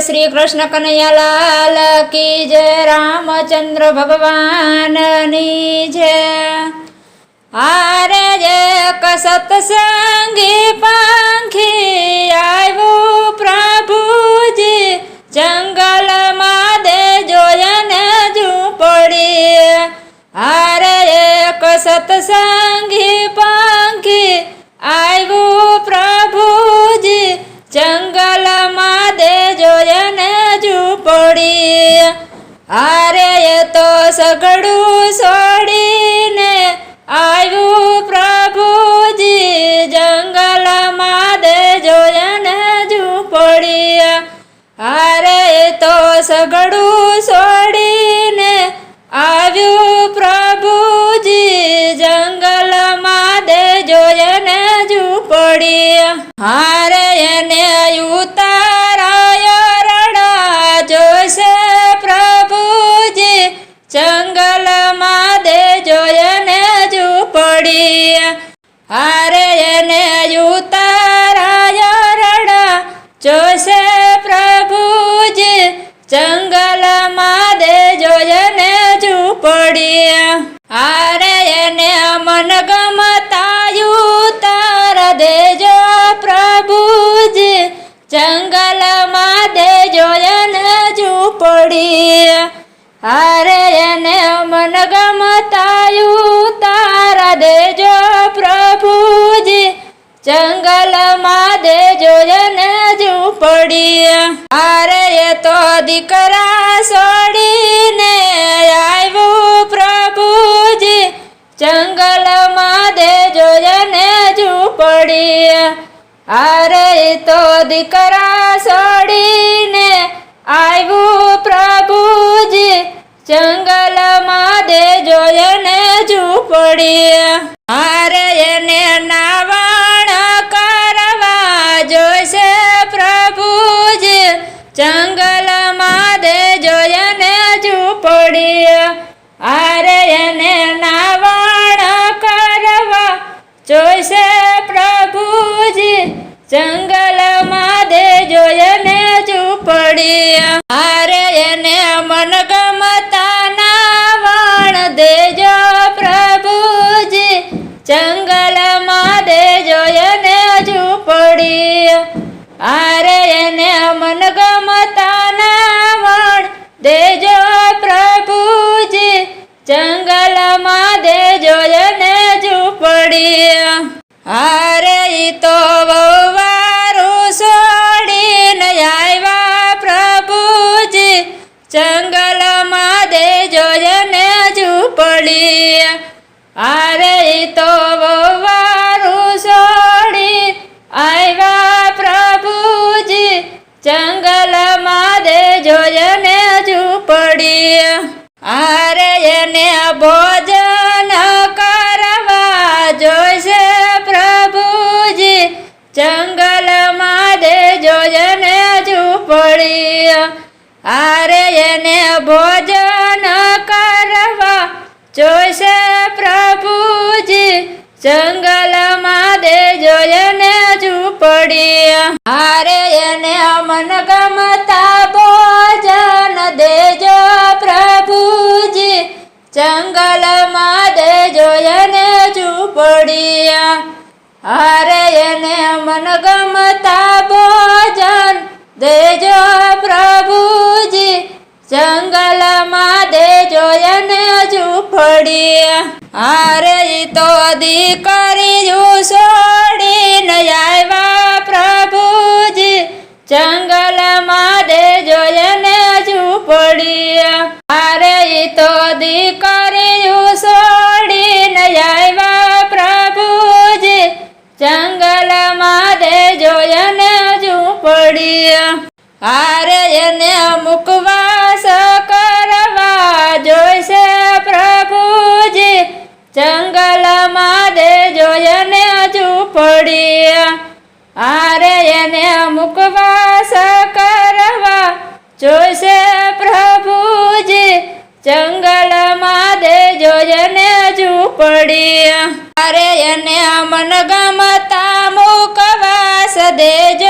શ્રી કૃષ્ણ કનૈયાલાલ કી જય રામચંદ્ર ભગવાનની જય. આરે જે સત્સંગી પાંખી આરે એ તો સગડું છોડીને આવ્યું પ્રભુજી, જંગલમાં દે જોયને ઝૂંપડિયા આરે એ તો સગડું છોડીને આવ્યું પ્રભુજી, જંગલમાં દે જોયને ઝૂંપડિયા હારે એને ઉતારાયો હારે એને મન ગમતાયું, તાર દેજો પ્રભુજી, જંગલમાં દેજો એને ઝૂંપડી. હારે એને મન ગમતાયું, તાર દેજો પ્રભુજી, જંગલમાં દેજો એને ઝૂંપડી. હારે એ તો દીકરા છોડીને આવ્યું એ તો દીકરા છોડીને જંગલમાં દે જોયને ચૂપડી હારે એને મન ગમતા નાવણ દેજો પ્રભુજી. જંગલમાં દે જોયને ઝૂંપડી હારે એને મન ગમતા નાવણ દેજો પ્રભુજી. જંગલમાં દે જોયને ઝૂંપડી હારે ઈ તો વવારું જંગલમાં દે જોયને ઝૂંપડી. આરે તો વારું છોડી આવ્યા પ્રભુજી, જંગલમાં દે જોયને ઝૂંપડી. આરે એને ભોજન જંગલમાં દે જોયને ઝૂંપડી. હારે એને મન ગમતા ભોજન દેજો પ્રભુજી. જંગલમાં દે જોયને ઝૂંપડી. હારે એને મન ગમતા ભોજન દેજો પ્રભુજી. જંગલમાં દે જોયને ઝૂંપડી હારે તો દીકરીયું છોડીને આવ્યા પ્રભુજી. જંગલમાં દે જોયને ઝૂંપડી હારે તો દીકરીયું છોડીને આવ્યા પ્રભુજી. જંગલમાં દે જોયને ઝૂંપડી હારે એને મુકવાસ કરવા જોઈશ જંગલમાં દે જોયને ઝૂંપડી આરે એને મુકવાસ કરવા જોઈશે પ્રભુજી. જંગલમાં દે જોયને ઝૂંપડી આરે એને મન ગમતા મુકવાસ દેજો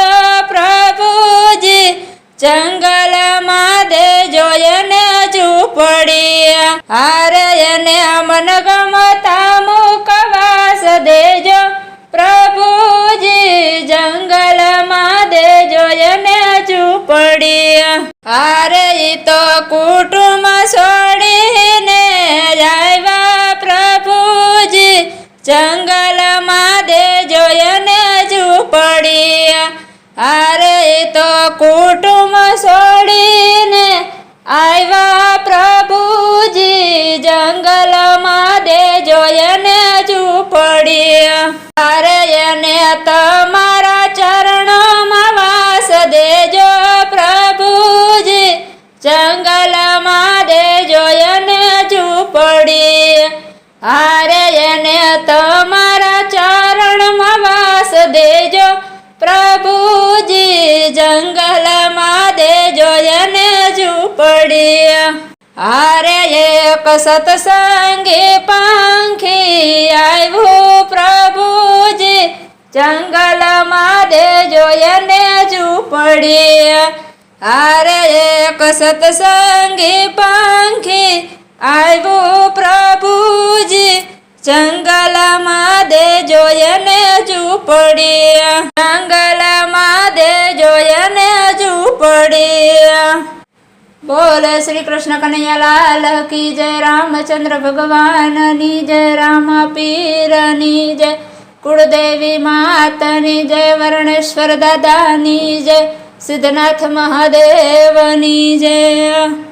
જોઈને ચૂપડી હારે તો કુટુંબ છોડીને આવ્યા પ્રભુજી. જંગલમાં દે જોઈને ઝૂંપડી હારે ઈ તો કુટુંબ છોડીને આવ્યા પ્રભુજી. જંગલમાં દે જોઈને ઝૂંપડી હારે એને તમારા હારે એને તમારા ચરણમાં વાસ દેજો. પ્રભુજી જંગલમાં દેજો એને ઝૂંપડી હારે એક સત્સંગી પાંખી આવ્યું પ્રભુજી જંગલમાં દેજો એને ઝૂંપડી હારે એક સતસંગી પાંખી આવ્યું પ્રભુજી, જંગલમાં દેજો એને ઝૂંપડી જંગલમાં દેજો એને ઝૂંપડી બોલ શ્રી કૃષ્ણ કનૈયાલાલ કી જય રામચંદ્ર ભગવાનની જય, રામ પીરની જય, કુળદેવી માતાની જય, વર્ણેશ્વર દાદાની જય, સિદ્ધનાથ મહાદેવની જય.